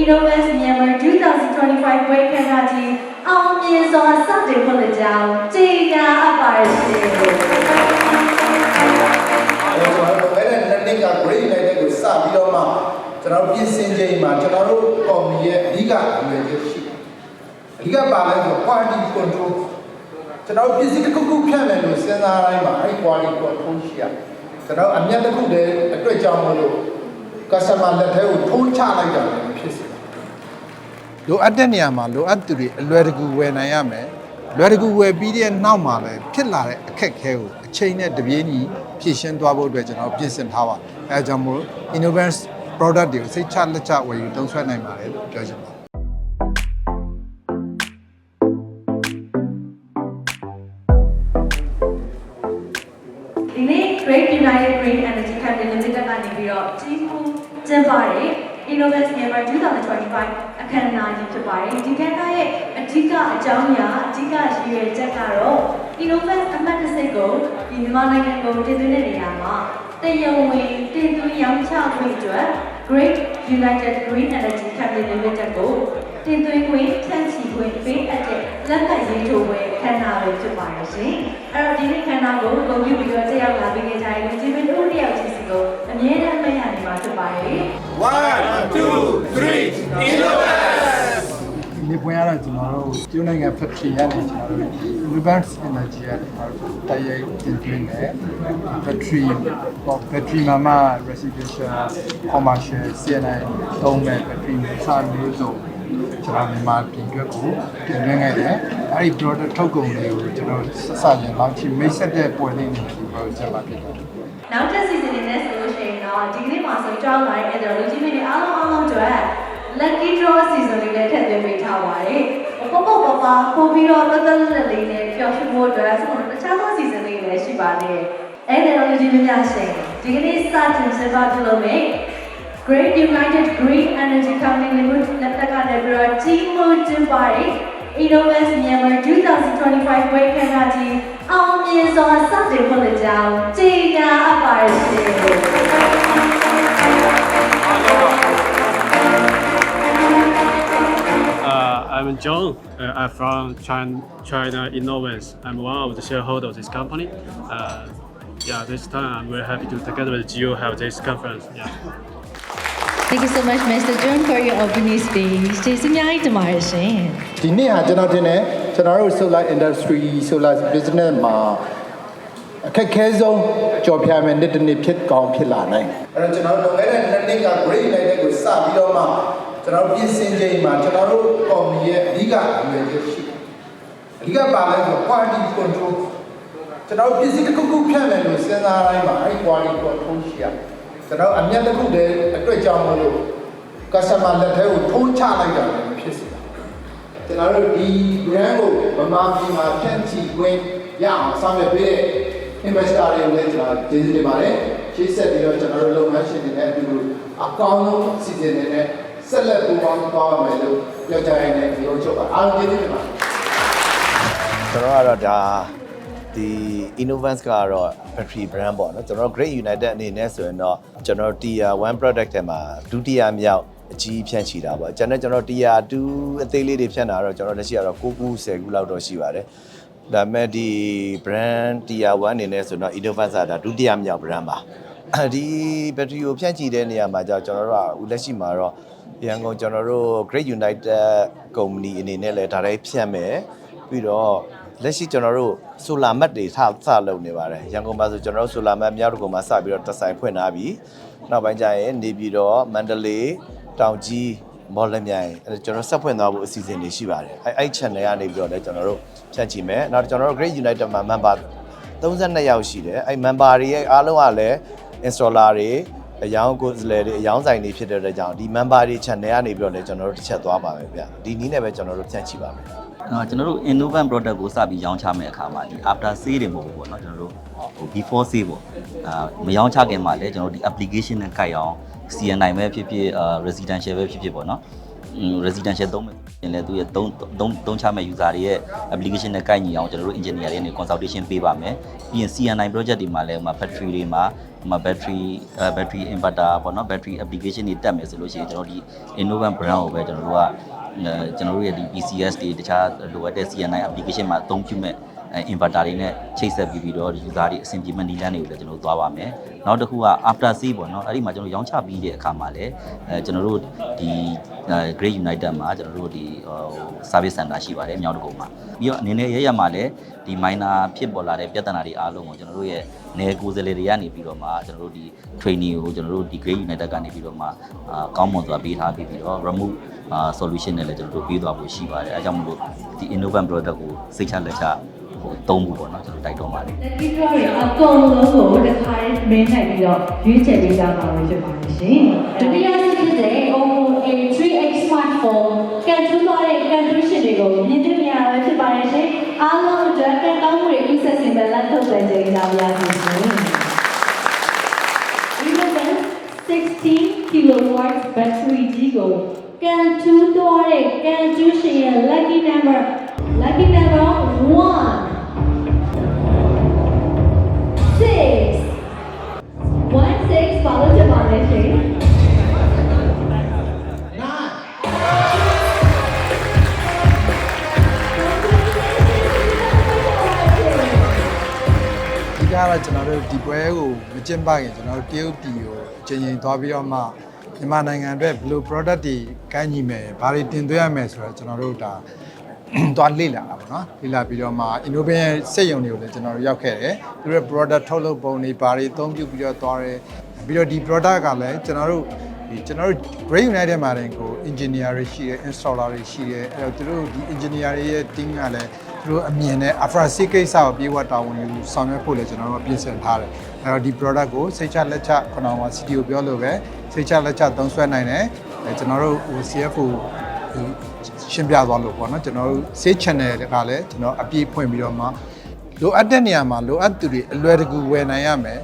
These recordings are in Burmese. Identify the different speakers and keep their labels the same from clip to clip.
Speaker 1: Innovest Myanmar 2025ပွဲခန်းနာကြီးအောင်မြင်စွာစတင်ဖွင့်လှစ်ကြောင်းကြေညာအပ်ပါရရှင်
Speaker 2: အဲကျွန်တော်တို့လည်းနှစ်နှစ်က Great United ကိုစပြီးတော့မှကျွန်တော်ပြင်ဆင်ချိန်မှာကျွန်တော်တို့ကော်မတီရဲ့အဓိကအမြင်ချက်ရှိတယ်အဓိကပါလဲဆို quality control ကျွန်တော်ပြင်ဆင်တစ်ခုခုဖြတ်မယ်လို့စဉ်းစားတိုင်းမှာအဲ့ quality control ရှိရကျွန်တော်အမြတ်တစ်ခုတည်းအတွက်ကြောင့်မလို့ customer လက်ထဲကိုထိုးချလိုက်တာလည်းဖြစ်စေ လိုအပ်တဲ့နေရာမှာလိုအပ်သူတွေအလွယ်တကူဝယ်နိုင်ရမယ်လွယ်တကူဝယ်ပြီးတဲ့နောက်မှာလည်းဖြစ်လာတဲ့အခက်အခဲကိုအချိန်နဲ့တပြေးညီဖြည့်ရှင်းသွားဖို့အတွက်ကျွန်တော်ပြင်ဆင်ထားပါအဲဒါကြောင့်မို့ Innovance product တွေကိုစိတ်ချလက်ချဝယ်ယူသုံးစွဲနိုင်ပါတယ်လို့ပြောချင်ပါတယ်
Speaker 1: ဒီနေ့ Great United Green Energy Company Limited ကနေပြီးတော့ကြီးမှုကျင်းပတဲ့ Innovest Myanmar 2025အခမ်းအနားကြီးဖြစ်ပါတယ်ဒီကဏ္ဍရဲ့အဓိကအကြောင်းအရာအဓိကရည်ရွယ်ချက်ကတော့ Innovest အမှတ်တစ်စိတ်ကိုဒီမြန်မာနိုင်ငံကိုတင်သွင်းတဲ့နေရာမှာတယုံဝင်တင်သွင်းရောင်းချခွင့်အတွက် Great United Green Energy Company Limited ကိုတင်သွင်းခွင့်ဖြန့်ချီခွင့်ပေးအပ်တဲ့လက်မှတ်ရေးထိုးပွဲခမ်းနားပဲဖြစ်ပါတယ်ရှင်။အဲ့တော့ဒီနေ့ခမ်းနားကိုဂုဏ်ပြုပြီးတော့တက်ရောက်လာပေးခဲ့ကြတဲ့လူကြီးမင်းတို့တယောက်ချင်းစီကို အမြဲတမ်းမှတ်ရနေမှာဖြစ်ပါတယ်။
Speaker 3: One, two, three, Innovest!
Speaker 2: ဒီပွဲရတော့ကျွန်တော်တို့ကျွန်းနိုင်ငံ factory ရနေကျွန်တော်တို့ Reverse Energy ရကျွန်တော်တို့တရိုက်တင်သွင်းတယ် factory ပေါ့ factory မှာမှ residential commercial CNI သုံးမဲ့ factory မျိုးစမျိုးစုံ ကျွန်တော်မြန်မာပြည်အတွက်ကိုတင်သွင်းခဲ့တယ်အဲ့ဒီ product ထုတ်ကုန်တွေကိုကျွန်တော်ဆက်စချင်းလောက်ချမိတ်ဆက်တဲ့ပွဲလေးတွေဒီပွဲဆက်ပါဖြစ်တယ်
Speaker 1: နောက်တစ် season နဲ့ဆိုလို့ရှိရင်တော့ဒီကနေ့မှာဆိုကြောင်းလာတဲ့အဲ့ဒါလူကြီးမင်းတွေအားလုံးအားလုံးအတွက် lucky draw season လေးလည်းထည့်သွင်းပေးထားပါတယ်။ပေါ့ပေါ့ပေါ့ပါပို့ပြီးတော့တော်တော်လေးလေးနဲ့ပျော်ရွှင်ဖို့အတွက်ဆိုတော့တခြားသော season လေးလည်းရှိပါတယ်။အဲ့ဒါလူကြီးမင်းများရှင်ဒီကနေ့စတင်စပါပြုလုပ်မယ် Great United Green Energy Company Limited လက်ထက်ကနေပြီးတော့ကြီးမှုကျင်းပတဲ့ Innovest Myanmar 2025ပွဲခန်းနာကြီးအောင်မြင်စွာစတင်ဖွင့်လှစ်ကြောင်းကြေညာအပ်ပါရရှင်
Speaker 4: Uh, I'm John. Uh, I'm from China, China Innovance. I'm one of the shareholders of this company. Uh, yeah, this time I'm very happy to together with Geo have this conference. Yeah.
Speaker 1: Thank you so much Mr. John for your opening speech ကျေးဇူးများကြီးတင်ပါတယ်ရှင်
Speaker 2: ဒီနေ့ဟာကျွန်တော်တင်တယ်ကျွန်တော်တို့ solar industry solar business မှာအခက်ခဲဆုံးကြော်ဖြတ်မယ်နေ့တစ်နေ့ဖြစ်ကောင်းဖြစ်လာနိုင်အဲ့တော့ကျွန်တော်လွန်ခဲ့တဲ့နှစ်နှစ်က Great United ကိုစပြီးတော့မှကျွန်တော်ပြင်ဆင်ချိန်မှာကျွန်တော်တို့ကော်မတီရဲ့အဓိကအမြင်ချက်ရှိတယ်အဓိကပါလဲဆို quality control ကျွန်တော်ပြင်ဆင်တစ်ခုခုဖြတ်မယ်လို့စဉ်းစားတိုင်းမှာအဲ့ quality control ရှိရ ကျွန်တော်အမြတ်တစ်ခုတည်းအတွက်ကြောင့်မလို့ customer လက်ထဲကိုထိုးချလိုက်တာလည်းဖြစ်စေတာကျွန်တော်တို့ဒီ brand ကိုဗမာပြည်မှာဖြန့်ချီခွင့်ရအောင်ဆောင်ရွက်ပေးတဲ့ investor တွေကိုလည်းကျွန်တော်ကျေးဇူးတင်ပါတယ်ရှေ့ဆက်ပြီးတော့ကျွန်တော်တို့လုပ်ငန်းရှင်တွေနဲ့အတူတူအကောင်းဆုံးစီစဉ်နေနဲ့ဆက်လက်ပူးပေါင်းသွားရမယ်လို့ပြောကြရတဲ့ဒီလိုချုပ်ပါအားလုံးကျေးဇူးတင်ပါတယ်
Speaker 3: ကျွန်တော်ကတော့ဒါ ဒီ Innovance ကတော့ battery brand ပေါ့နော်ကျွန်တော် Great United အနေနဲ့ဆိုရင်တော့ကျွန်တော် Tier 1 product ထဲမှာဒုတိယမြောက်အကြီးဖြန့်ချီတာပေါ့ကျွန်တော်ကျွန်တော် Tier 2အသေးလေးတွေဖြန့်တာတော့ကျွန်တော်လက်ရှိကတော့9ခု10ခုလောက်တော့ရှိပါတယ်ဒါပေမဲ့ဒီ brand Tier 1အနေနဲ့ဆိုတော့ Innovance ကဒါဒုတိယမြောက် brand ပါဒီ battery ကိုဖြန့်ချီတဲ့နေရာမှာကြောင့်ကျွန်တော်တို့ကအခုလက်ရှိမှာတော့ရန်ကုန်ကျွန်တော်တို့ Great United Company အနေနဲ့လည်းဒါတိုင်းဖြန့်မယ်ပြီးတော့ လက်ရှိကျွန်တော်တို့ဆိုလာမတ်တွေထစလုပ်နေပါတယ်ရန်ကုန်မှာဆိုကျွန်တော်တို့ဆိုလာမတ်မြောက်တကုံမှာစပြီးတော့တက်ဆိုင်ဖွင့်ထားပြီနောက်ပိုင်းကျရင်နေပြည်တော်မန္တလေးတောင်ကြီးမော်လမြိုင်အဲကျွန်တော်ဆက်ဖွင့်သွားဖို့အစီအစဉ်တွေရှိပါတယ်အဲအဲ့ channel ကနေပြီးတော့လည်းကျွန်တော်တို့ဖြန့်ချီမယ်နောက်ကျွန်တော်တို့ Great United မှာ member 32ယောက်ရှိတယ်အဲ့ member တွေရဲ့အားလုံးကလည်း installer တွေအယောင်ကိုယ်စားလှယ်တွေအယောင်ဆိုင်တွေဖြစ်တဲ့အတွက်ကြောင့်ဒီ member တွေ channel ကနေပြီးတော့လည်းကျွန်တော်တို့တစ်ချက်သွားပါမယ်ဗျဒီနည်းနဲ့ပဲကျွန်တော်တို့ဖြန့်ချီပါမယ်
Speaker 5: အာ ကျွန်တော်တို့ innovant product ကိုစပြီးရောင်းချမယ့်အခါမှာဒီ after sale တွေမဟုတ်ဘူးပေါ့နော်ကျွန်တော်တို့ဟို before sale ပေါ့အာမရောင်းချခင်မှာလည်းကျွန်တော်တို့ဒီ application နဲ့ကိုက်အောင် CNI ပဲဖြစ်ဖြစ်အာ residential ပဲဖြစ်ဖြစ်ပေါ့နော်อืม residential သုံးမယ်ဆိုရင်လည်းသူရဲ့သုံးသုံးသုံးချမဲ့ user တွေရဲ့ application နဲ့ကိုက်ညီအောင်ကျွန်တော်တို့ engineer တွေနဲ့ consultation ပေးပါမယ်ပြီးရင် CNI project တွေမှာလည်းဟိုမှာ factory တွေမှာဟိုမှာ battery အဲ battery inverter ပေါ့နော် battery application တွေတက်မယ်ဆိုလို့ရှိရင်ကျွန်တော်ဒီ Innovant brand ကိုပဲကျွန်တော်တို့ကအဲ ကျွန်တော်တို့ရဲ့ဒီ PCS တွေတခြားလိုအပ်တဲ့ CNI application မှာအသုံးပြုမဲ့အဲ inverter တွေနဲ့ချိတ်ဆက်ပြီးပြီးတော့ user တွေအဆင်ပြေမဲ့နည်းလမ်းတွေကိုလည်းကျွန်တော်တို့သွားပါမယ်။နောက်တစ်ခုက after sale ပေါ့နော်အဲ့ဒီမှာကျွန်တော်ရောင်းချပြီးတဲ့အခါမှာလည်းအဲကျွန်တော်တို့ဒီအဲ Great United မှာကျွန်တော်တို့ဒီဟို service center ရှိပါတယ်မြောက်တကုံမှာပြီးတော့အနေနဲ့ရရမှာလည်းဒီ minor ဖြစ်ပေါ်လာတဲ့ပြဿနာတွေအားလုံးကိုကျွန်တော်တို့ရဲ့နယ်ကိုယ်စားလှယ်တွေကနေပြီးတော့မှကျွန်တော်တို့ဒီ training ကိုကျွန်တော်တို့ဒီ Great United ကနေပြီးတော့မှအာကောင်းမွန်စွာပေးထားပြီးပြီးတော့ remove အာ solution နဲ့လည်းကျွန်တော်တို့ပေးသွားဖို့ရှိပါတယ်အဲဒါကြောင့်မလို့ဒီ innovant product ကိုစိတ်ချလက်ချ ဟိုသုံးဖို့ပေါ့နော်ကျွန်တော်တိုက်တွန်းပါတယ်
Speaker 1: Lucky Draw တွေအကုန်လုံးကိုတစ်ခါတည်းမင်းနိုင်ပြီးတော့ရွေးချယ်ပေးကြပါလို့ဖြစ်ပါတယ်ရှင်။ဒုတိယစစ်ဖြစ်တဲ့ Oppo A3X smartphone ကန်ထူးသွားတဲ့ condition တွေကိုမြင်တွေ့မြင်ရမှာဖြစ်ပါတယ်ရှင်။အားလုံးအတွက်ကကောင်းမှုတွေဥဆက်စင်တဲ့လက်ထုတ်ပဲကြိုးစားပါရစေရှင်။ Eleven 16 kilowatt battery ကြီးကိုကန်ထူးသွားတဲ့ က
Speaker 2: တော့ကျွန်တော်တို့ဒီပွဲကိုမကျင်းပခင်ကျွန်တော်တို့တရုတ်ပြည်ကိုအချိန်ချင်းသွားပြီးတော့မှမြန်မာနိုင်ငံအတွက်ဘယ်လို product တွေကမ်းညီမယ်ဘာတွေတင်သွင်းရမယ်ဆိုတော့ကျွန်တော်တို့ဒါသွားလေ့လာတာပေါ့နော်လေ့လာပြီးတော့မှ innovation ရဲ့စက်ရုံတွေကိုလည်းကျွန်တော်တို့ရောက်ခဲ့တယ်သူတို့ product ထုတ်လုပ်ပုံတွေဘာတွေအသုံးပြုပြီးတော့သွားတယ်ပြီးတော့ဒီ product ကလည်းကျွန်တော်တို့ဒီကျွန်တော်တို့ Great United မှာတင်ကို engineer တွေရှိတယ် installer တွေရှိတယ်အဲ့တော့သူတို့ဒီ engineer တွေရဲ့ team ကလည်း သူတို့အမြင်နဲ့ after sale ကိစ္စကိုပြေဝတာဝန်ယူဆောင်ရွက်ဖို့လည်းကျွန်တော်တို့ပြင်ဆင်ထားတယ်အဲ့တော့ဒီ product ကိုစိတ်ချလက်ချခုနက CTO ပြောလို့ပဲစိတ်ချလက်ချသုံးစွဲနိုင်တယ်အဲကျွန်တော်တို့ဟို CFO ဟိုရှင်းပြသွားလို့ပေါ့နော်ကျွန်တော်တို့ sales channel ကလည်းကျွန်တော်အပြည့်ဖွင့်ပြီးတော့မှလိုအပ်တဲ့နေရာမှာလိုအပ်သူတွေအလွယ်တကူဝယ်နိုင်ရမယ်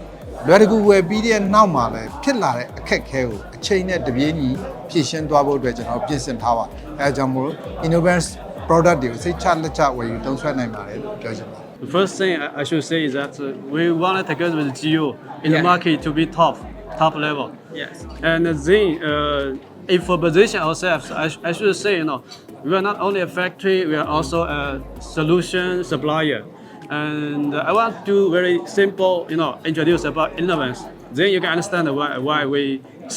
Speaker 2: လွယ်တကူဝယ်ပြီးတဲ့နောက်မှာလည်းဖြစ်လာတဲ့အခက်အခဲကိုအချိန်နဲ့တပြေးညီဖြည့်ရှင်းသွားဖို့အတွက်ကျွန်တော်ပြင်ဆင်ထားပါတယ်အဲဒါကြောင့်မို့ innovation product တွေကိုစိတ်ချလက်ချဝယ်ယူသုံးစွဲနိုင်ပါတယ်လို့ပြောချင်ပါတယ်
Speaker 4: The first thing I I should say is that uh, we wanted together with Geo in the
Speaker 2: Yeah.
Speaker 4: market to be top, top level.
Speaker 2: Yes.
Speaker 4: And then, uh, if we position ourselves, I, sh- I should say, you know, we are not only a factory, we are also a solution supplier. And I want to very simple, you know, introduce about innovance. Then you can understand why, why we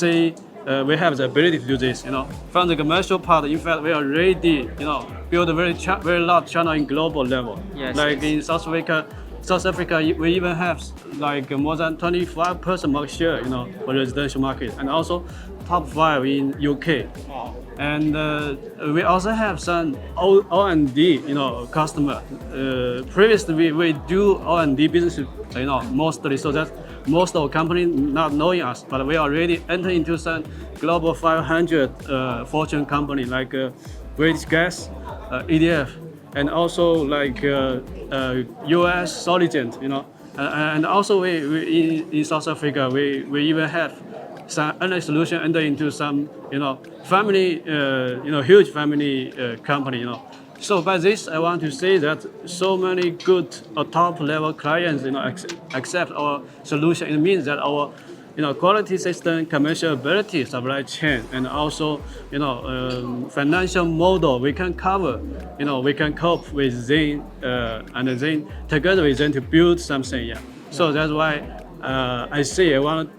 Speaker 4: say uh, we have the ability to do this. You know, from the commercial part, in fact, we are ready. You know, build a very very large channel in global level.
Speaker 6: Yes,
Speaker 4: like
Speaker 6: yes.
Speaker 4: in South Africa, South Africa, we even have like more than 25 percent market share. You know, for residential market, and also top five in UK. And uh, we also have some O and D, you know, customer. Uh, previously, we, we do O and D business, you know, mostly so that most of company not knowing us, but we already enter into some global 500 uh, fortune company like uh, British Gas, uh, EDF, and also like uh, uh, US Soligent, you know, uh, and also we, we in, in South Africa we, we even have some energy solution enter into some you know family uh, you know huge family uh, company you know. So by this I want to say that so many good or top level clients you know ac- accept our solution. It means that our you know, quality system, commercial ability, supply chain, and also, you know, um, financial model we can cover. You know, we can cope with them, uh, and then together with them to build something. Yeah. So that's why uh, I say I want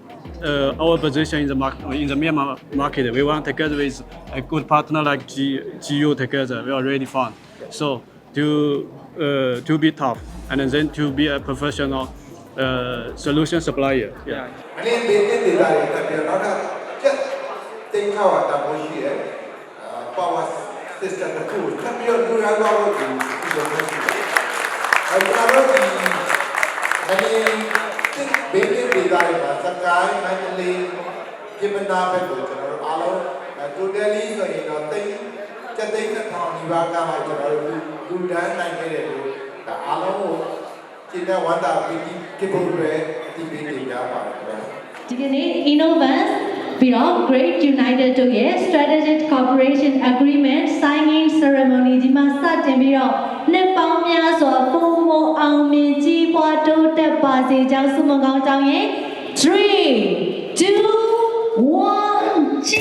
Speaker 4: uh, our position in the market, in the Myanmar market. We want together with a good partner like G, GU together. We already found. So to uh, to be top, and then to be a professional uh, solution supplier. Yeah.
Speaker 7: မင်းဘေးတင်ဒေတာတွေတက်ပြီးတော့နောက်ထပ်ချက်တင်ခါဝတာမျိုးရှိတယ်အာ power system တစ်ခုကိုတက်ပြီးတော့လူရ သွားဖို့ဒီဒီလိုမျိုးရှိတယ်အဲကျွန်တော်တို့ဒီမင်းဘေးတင်ဒေတာတွေမှာစကိုင်းမန္တလေးပြည်မနာဘက်ကိုကျွန်တော်တို့အားလုံး totally ဆိုရင်တော့တိတ်ကျက်သိန်းတစ်ထောင်ဒီပါးကမှကျွန်တော်တို့လူဒန်းနိုင်ခဲ့တယ်လို့ဒါအားလုံးကိုကျင်းတဲ့ဝန္တာပီတိကိဖို့ပဲအတိပေးနေကြပါတယ်ခင်ဗျာ
Speaker 1: ဒီကနေ့ Innovance ပြီးတော့ Great United တို့ရဲ့ Strategic Cooperation Agreement Signing Ceremony ဒီမှာစတင်ပြီးတော့နှစ်ပေါင်းများစွာပုံမအောင်မြင် 把自己叫苏梦高，张爷。Three, two, one，起！